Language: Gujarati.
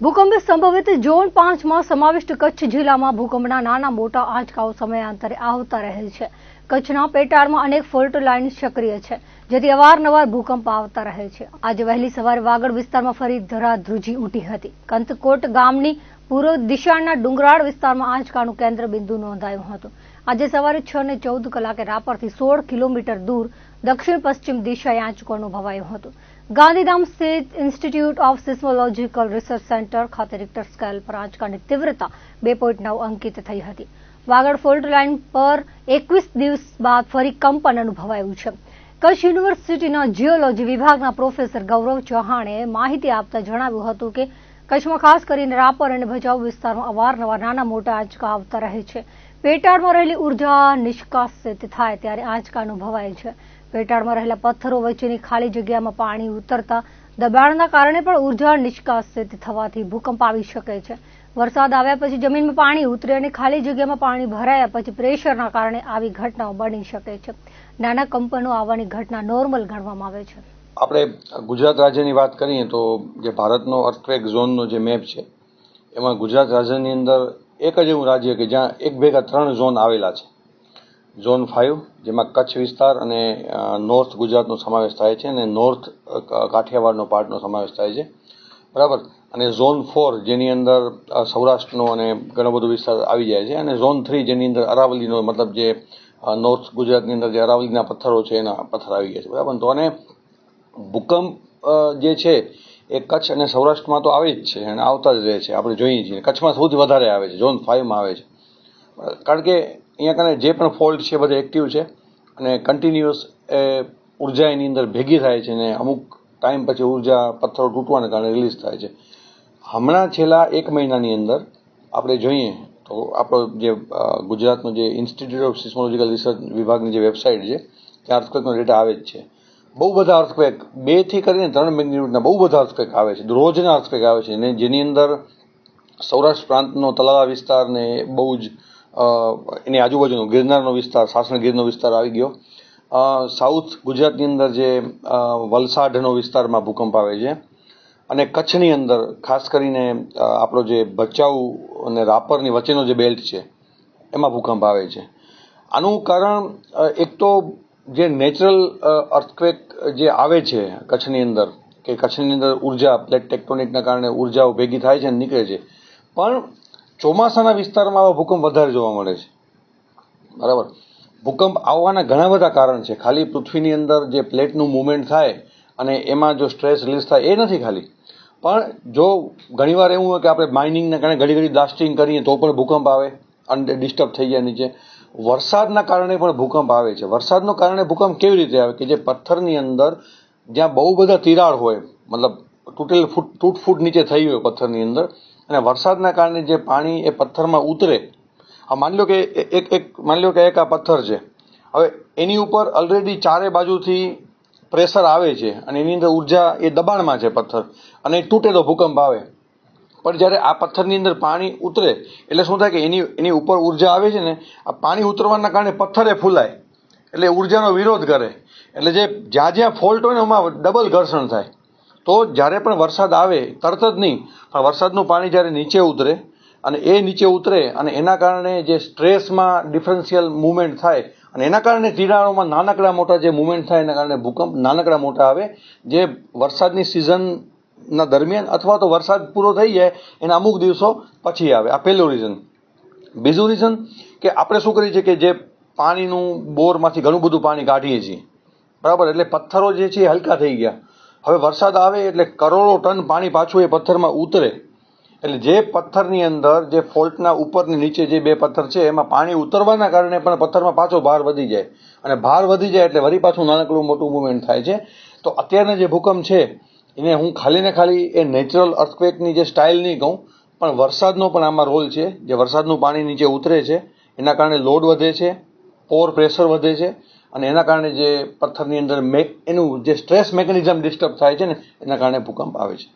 ભૂકંપે સંભવિત ઝોન પાંચમાં સમાવિષ્ટ કચ્છ જિલ્લામાં ભૂકંપના નાના મોટા આંચકાઓ સમયાંતરે આવતા રહે છે. કચ્છના પેટાળમાં અનેક ફોલ્ટ લાઇન સક્રિય છે. જેથી અવારનવાર ભૂકંપ આવતા રહે છે. આજે વહેલી સવારે વાગડ વિસ્તારમાં ફરી ધરાધ્રુજી ઉઠી હતી. કંતકોટ ગામની પૂર્વ દિશાના ડુંગરાળ વિસ્તારમાં આંચકાનું કેન્દ્ર બિંદુ નોંધાયું હતું. આજે સવારે છ ને ચૌદ કલાકે રાપરથી સોળ કિલોમીટર દૂર દક્ષિણ પશ્ચિમ દિશાએ આંચકો અનુભવાયું હતું. ગાંધીધામ સ્થિત institute of seismological research centre ખાતે રિક્ટર સ્કેલ પર આંચકાની તીવ્રતા બે પોઈન્ટ નવ અંકિત થઈ હતી. વાગડ ફોલ્ટ લાઇન પર એકવીસ દિવસ બાદ ફરી કંપન અનુભવાયું છે. કચ્છ યુનિવર્સિટીના જીઓલોજી વિભાગના પ્રોફેસર ગૌરવ ચૌહાણે માહિતી આપતા જણાવ્યું હતું કે કચ્છમાં ખાસ કરીને રાપર અને ભચાઉ વિસ્તારમાં અવારનવાર નાના મોટા આંચકા આવતા રહે છે. પેટાળમાં રહેલી ઊર્જા નિષ્કાસિત થાય ત્યારે આંચકા અનુભવાય છે. પેટાળમાં રહેલા પથ્થરો વચ્ચેની ખાલી જગ્યામાં પાણી ઉતરતા દબાણના કારણે પણ ઊર્જા નિષ્કાસિત થવાથી ભૂકંપ આવી શકે છે. વરસાદ આવ્યા પછી જમીનમાં પાણી ઉતરે અને ખાલી જગ્યામાં પાણી ભરાયા પછી પ્રેશરના કારણે આવી ઘટનાઓ બની શકે છે. નાના કંપનો આવવાની ઘટના નોર્મલ ગણવામાં આવે છે. આપણે ગુજરાત રાજ્યની વાત કરીએ તો જે ભારતનો અર્થક્વેક ઝોનનો જે મેપ છે, એમાં ગુજરાત રાજ્યની અંદર એક જ એવું રાજ્ય કે જ્યાં એક ભેગા ત્રણ ઝોન આવેલા છે. ઝોન ફાઇવ જેમાં કચ્છ વિસ્તાર અને નોર્થ ગુજરાતનો સમાવેશ થાય છે અને નોર્થ કાઠિયાવાડનો પાર્ટનો સમાવેશ થાય છે. બરાબર? અને ઝોન ફોર જેની અંદર સૌરાષ્ટ્રનો અને ઘણો બધો વિસ્તાર આવી જાય છે. અને ઝોન થ્રી જેની અંદર અરાવલીનો મતલબ જે નોર્થ ગુજરાતની અંદર જે અરાવલીના પથ્થરો છે, એના પથ્થર આવી ગયા છે. બરાબર? તો અને ભૂકંપ જે છે, એ કચ્છ અને સૌરાષ્ટ્રમાં તો આવે જ છે અને આવતા જ રહે છે. આપણે જોઈએ છીએ. કચ્છમાં સૌથી વધારે આવે છે. ઝોન ફાઇવમાં આવે છે. કારણ કે અહીંયા કને જે પણ ફોલ્ટ છે, બધા એક્ટિવ છે અને કન્ટિન્યુઅસ, એ, ઊર્જા એની અંદર ભેગી થાય છે અને અમુક ટાઈમ પછી ઊર્જા, પથ્થરો તૂટવાને કારણે રિલીઝ થાય છે. હમણાં છેલ્લા એક મહિનાની અંદર આપણે જોઈએ તો આપણો જે ગુજરાતનો જે ઇન્સ્ટિટ્યૂટ ઓફ સિસ્મોલોજીકલ રિસર્ચ વિભાગની જે વેબસાઇટ છે, ત્યાં અર્થક્વેકનો ડેટા આવે જ છે. બહુ બધા અર્થક્વેક બેથી કરીને ત્રણ મેગ્નિટ્યુડના બહુ બધા અર્થક્વેક આવે છે. રોજના અર્થક્વેક આવે છે. અને જેની અંદર સૌરાષ્ટ્ર પ્રાંતનો તલાવા વિસ્તાર ને બહુ જ એની આજુબાજુનો ગિરનારનો વિસ્તાર, સાસણ ગીરનો વિસ્તાર આવી ગયો. સાઉથ ગુજરાતની અંદર જે વલસાડનો વિસ્તારમાં ભૂકંપ આવે છે અને કચ્છની અંદર, ખાસ કરીને આપણો જે ભચાઉ અને રાપરની વચ્ચેનો જે બેલ્ટ છે, એમાં ભૂકંપ આવે છે. આનું કારણ એક તો જે નેચરલ અર્થક્વેક જે આવે છે કચ્છની અંદર, કે કચ્છની અંદર ઊર્જા પ્લેટ ટેક્ટોનિકના કારણે ઉર્જાઓ ભેગી થાય છે અને નીકળે છે. પણ ચોમાસાના વિસ્તારમાં આવા ભૂકંપ વધારે જોવા મળે છે. બરાબર? ભૂકંપ આવવાના ઘણા બધા કારણ છે. ખાલી પૃથ્વીની અંદર જે પ્લેટનું મુવમેન્ટ થાય અને એમાં જો સ્ટ્રેસ રિલીઝ થાય, એ નથી ખાલી. પણ જો ઘણીવાર એવું હોય કે આપણે માઇનિંગના કારણે ઘડી ઘડી બ્લાસ્ટિંગ કરીએ તો પણ ભૂકંપ આવે અને ડિસ્ટર્બ થઈ જાય નીચે. વરસાદના કારણે પણ ભૂકંપ આવે છે. વરસાદનો કારણે ભૂકંપ કેવી રીતે આવે? કે જે પથ્થરની અંદર જ્યાં બહુ બધા તિરાડ હોય, મતલબ તૂટેલ ફૂટ, તૂટફૂટ નીચે થઈ હોય પથ્થરની અંદર, અને વરસાદના કારણે જે પાણી એ પથ્થરમાં ઉતરે આ માની લો કે એક એક માની લો કે એક આ પથ્થર છે. હવે એની ઉપર ઓલરેડી ચારે બાજુથી પ્રેશર આવે છે અને એની અંદર ઊર્જા એ દબાણમાં છે પથ્થર અને તૂટે તો ભૂકંપ આવે. પણ જ્યારે આ પથ્થરની અંદર પાણી ઉતરે, એટલે શું થાય કે એની એની ઉપર ઊર્જા આવે છે ને, આ પાણી ઉતરવાના કારણે પથ્થરે ફૂલાય. એટલે ઉર્જાનો વિરોધ કરે. એટલે જે જ્યાં જ્યાં ફોલ્ટ હોય ને, એમાં ડબલ ઘર્ષણ થાય. તો જ્યારે પણ વરસાદ આવે, તરત જ નહીં. પણ વરસાદનું પાણી જ્યારે નીચે ઉતરે અને એ નીચે ઉતરે અને એના કારણે જે સ્ટ્રેસમાં ડિફરન્શિયલ મુવમેન્ટ થાય અને એના કારણે તિરાડોમાં નાનકડા મોટા જે મુવમેન્ટ થાય એના કારણે ભૂકંપ નાનકડા મોટા આવે, જે વરસાદની સિઝનના દરમિયાન અથવા તો વરસાદ પૂરો થઈ જાય, એના અમુક દિવસો પછી આવે. આ પહેલું રીઝન બીજું રીઝન કે આપણે શું કરીએ છીએ કે જે પાણીનું બોરમાંથી ઘણું બધું પાણી કાઢીએ છીએ. બરાબર? એટલે પથ્થરો જે છે એ હલકા થઈ ગયા. હવે વરસાદ આવે એટલે કરોડો ટન પાણી પાછું એ પથ્થરમાં ઉતરે. એટલે જે પથ્થરની અંદર, જે ફોલ્ટના ઉપરની નીચે જે બે પથ્થર છે, એમાં પાણી ઉતરવાના કારણે પણ પથ્થરમાં પાછો ભાર વધી જાય. અને ભાર વધી જાય એટલે વળી પાછું નાનકડું મોટું મુવમેન્ટ થાય છે. તો અત્યારના જે ભૂકંપ છે, એને હું ખાલી ને ખાલી એ નેચરલ અર્થક્વેકની જે સ્ટાઇલ નહીં કહું, પણ વરસાદનો પણ આમાં રોલ છે. જે વરસાદનું પાણી નીચે ઉતરે છે, એના કારણે લોડ વધે છે પોર પ્રેશર વધે છે, અને એના કારણે જે પથ્થરની અંદર એનું જે સ્ટ્રેસ મેકેનિઝમ ડિસ્ટર્બ થાય છે ને, એના કારણે ભૂકંપ આવે છે.